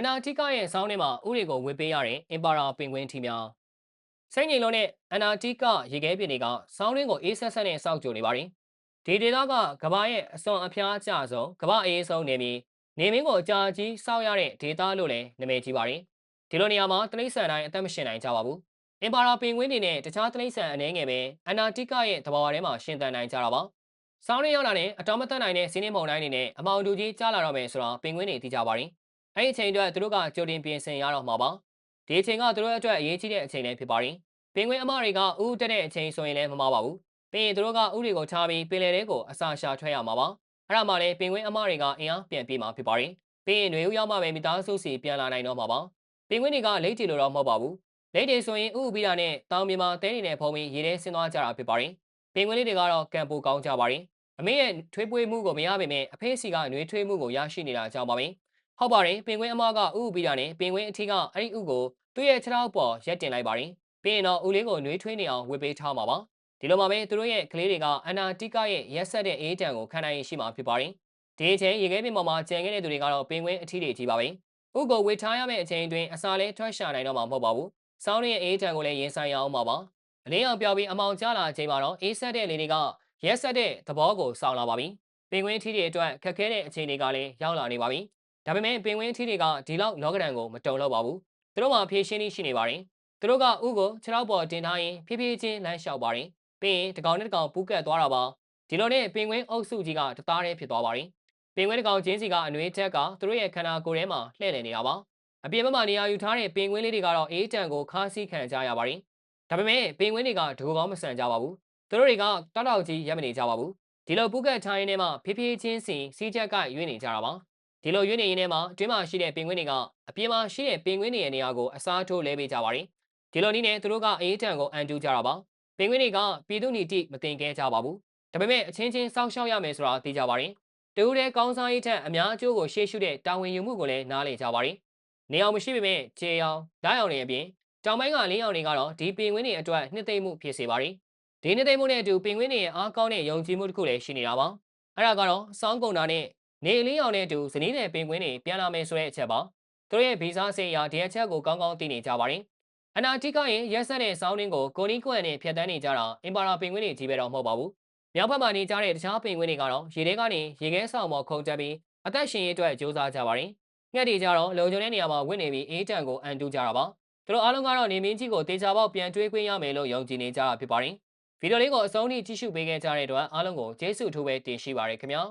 အနာတိကရဲ့ဆောင်းထဲမှာဥတွေကိုဝစ်ပေးရတဲ့အင်ပါရာပင်ကွင်းထီများစိတ်ငြိမ်လုံးနဲ့အနာတိကရေခဲပြင်တွေကဆောင်းရင်းကိုအေးဆက်ဆက်နဲ့စောက်ကြိုနေပါတယ်ဒီဒေသကကဘာရဲ့အစွန်အဖျားအကျဆုံးကဘာအေးဆုံးနေပြီးနေမင်းကိုအကြာကြီးစောက်ရတဲ့ဒေသလို့လည်းနာမည်ကြီးပါတယ်ဒီလိုနေရာမှာတလိษံတိုင်းအသက်မရှင်နိုင်ကြပါဘူးအင်ပါရာပင်ကွင်းတွေနဲ့တခြားတလိษံအနှဲငယ်ပဲအနာတိကရဲ့တဘာဝထဲမှာရှင်သန်နိုင်ကြတာပါဆောင်းရင်းရောက်လာတဲ့အတော်မသက်နိုင်တဲ့စီးနှင်းမုန်တိုင်းတွေနဲ့အမောင်တူကြီးကြားလာတော့မယ်ဆိုတာပင်ကွင်းတွေသိကြပါတယ် အဲ့ဒီအချိန်အတွက်သူတို့ကကြိုတင်ပြင်ဆင်ရတော့မှာပါဒီအချိန်ကသူတို့အတွက်အရေးကြီးတဲ့အချိန်လည်းဖြစ်ပါတယ်ပင်ကွင်းအမတွေကဥဥတက်တဲ့အချိန်ဆိုရင်လည်းမမှားပါဘူးပြီးရင်သူတို့ကဥတွေကိုချပြီးပင်လယ်ထဲကိုအစာရှာထွက်ရမှာပါအဲ့ဒါမှလည်းပင်ကွင်းအမတွေကအင်အားပြန်ပြေးမှာဖြစ်ပါတယ်ပြီးရင်ຫນွေဦးရောက်မှပဲမိသားစုစီပြန်လာနိုင်တော့မှာပါပင်ကွင်းတွေကလိတ်တီလိုတော့မဟုတ်ပါဘူးလိတ်တွေဆိုရင်ဥဥပြီးတာနဲ့တောင်မြေမှာတဲနေနဲ့ဖုံးပြီးရေထဲဆင်းသွားကြတာဖြစ်ပါတယ်ပင်ကွင်းလေးတွေကတော့ကံပိုကောင်းကြပါတယ်အမေရဲ့ထွေးပွေးမှုကိုမရပေမဲ့အဖေစီကနှွေးထွေးမှုကိုရရှိနေတာကြောင့်ပါပဲ ဟုတ်ပါတယ်ပင်ကွင်းအမကဥဥပြီးတာနဲ့ပင်ကွင်းအထီးကအဲ့ဒီဥကိုသူ့ရဲ့ခြေထောက်ပေါ်ရက်တင်လိုက်ပါတယ်ပြီးရင်တော့ဥလေးကိုနှွေးထွေးနေအောင်ဝစ်ပေးထားမှာပါဒီလိုမှပဲသူတို့ရဲ့ကလေးတွေကအနာတိကရဲ့ရက်ဆက်တဲ့အေးတံကိုခံနိုင်ရှိမှာဖြစ်ပါတယ်ဒီအချိန်ရေခဲပြင်ပေါ်မှာကျန်ခဲ့တဲ့သူတွေကတော့ပင်ကွင်းအထီးတွေကြီးပါပဲဥကိုဝစ်ထားရမယ့်အချိန်အတွင်းအစာလဲထွက်ရှာနိုင်တော့မှာမဟုတ်ပါဘူးစောင်းရဲ့အေးတံကိုလည်းရင်ဆိုင်ရအောင်ပါပါအလင်းအောင်ပြောပြီးအမောင်ကျလာချိန်မှာတော့အေးဆက်တဲ့လေတွေကရက်ဆက်တဲ့သဘောကိုစောင်းလာပါပြီပင်ကွင်းထီးတွေအတွက်ခက်ခဲတဲ့အခြေအနေကလည်းရောက်လာနေပါပြီ ဒါပေမဲ့ပင်ကွင်းထီးတွေကဒီလောက်လောကဒဏ်ကိုမတုံတော့ပါဘူးသူတို့မှဖြည့်ရှင်းနေရှိနေပါတယ်သူတို့ကဥကိုခြေထောက်ပေါ်တင်ထားရင်ဖြည်းဖြည်းချင်းလမ်းလျှောက်ပါတယ်ပြီးရင်တကောင်နဲ့တကောင်ပူးကတ်သွားတာပါဒီလိုနဲ့ပင်ကွင်းအုပ်စုကြီးကတသားတည်းဖြစ်သွားပါတယ်ပင်ကွင်းတကောင်ချင်းစီကအနှွေးချက်ကသူတို့ရဲ့ခန္ဓာကိုယ်ထဲမှာလှည့်လည်နေတာပါအပြင်ဘက်မှာနေရာယူထားတဲ့ပင်ကွင်းလေးတွေကတော့အေးတံကိုခါးစီးခံကြရပါတယ်ဒါပေမဲ့ပင်ကွင်းတွေကဒိုကောင်းမဆန်ကြပါဘူးသူတို့တွေကတောက်တောက်ကြီးရက်မနေကြပါဘူးဒီလိုပူးကတ်ထိုင်းထဲမှာဖြည်းဖြည်းချင်းစီစီးချက်ကရွေးနေကြတာပါ ဒီလိုရွေးနေရင်ထဲမှာအတွင်းမှာရှိတဲ့ပင်ကွင်းတွေကအပြင်မှာရှိတဲ့ပင်ကွင်းတွေရဲ့နေရာကိုအစားထိုးလဲပေးကြပါတယ်ဒီလိုနည်းနဲ့သူတို့ကအေးတံကိုအန်တူးကြတာပါပင်ကွင်းတွေကပြည်သူ့နီတိမတင်ခဲကြပါဘူးဒါပေမဲ့အချင်းချင်းစောင့်ရှောက်ရမယ်ဆိုတာသိကြပါတယ်တူးတဲ့ကောင်းစားရေးထက်အများအကျိုးကိုရှေ့ရှုတဲ့တာဝန်ယူမှုကိုလည်းနားလည်ကြပါတယ်နေအောင်မရှိပေမဲ့ခြေအောင်ဓာတ်အောင်တွေအပြင်တောင်ပိုင်းကလင်းအောင်တွေကတော့ဒီပင်ကွင်းတွေအတွက်နှစ်သိမ့်မှုဖြစ်စေပါတယ်ဒီနှစ်သိမ့်မှုနဲ့အတူပင်ကွင်းတွေရဲ့အားကောင်းတဲ့ယုံကြည်မှုတစ်ခုလည်းရှိနေတာပါအဲ့ဒါကတော့စောင်းကုန်တာနဲ့ နေလင်းအောင်နဲ့အတူဇနီးနယ်ပင်ကွင်းတွေပြန်လာမယ်ဆိုတဲ့အချက်ပါသူတို့ရဲ့ဗီဇဆေးရာဒီအချက်ကိုကောင်းကောင်းသိနေကြပါတယ်အနာတိကရဲ့ရက်ဆက်တဲ့စောင်းရင်းကိုကိုနီးကွက်နဲ့ဖြတ်တန်းနေကြတာအင်ပါရာပင်ကွင်းတွေကြီးပဲတော့မဟုတ်ပါဘူးမြောက်ဘက်မှာနေကြတဲ့တခြားပင်ကွင်းတွေကတော့ရေထဲကနေရေခဲဆောင်ပေါ်ခုန်တက်ပြီးအသက်ရှင်ရေးအတွက်ကြိုးစားကြပါတယ်ငှက်တွေကြတော့လုံခြုံတဲ့နေရာမှာဝင်နေပြီးအေးတံကိုအန်တူးကြတာပါသူတို့အားလုံးကတော့နေမင်းကြီးကိုတေချာပေါက်ပြန်တွေးခွင့်ရမယ်လို့ယုံကြည်နေကြတာဖြစ်ပါတယ်ဗီဒီယိုလေးကိုအဆုံးထိကြည့်ရှုပေးခဲ့ကြတဲ့အတွက်အားလုံးကိုကျေးဇူးအထူးပဲတင်ရှိပါရခင်ဗျာ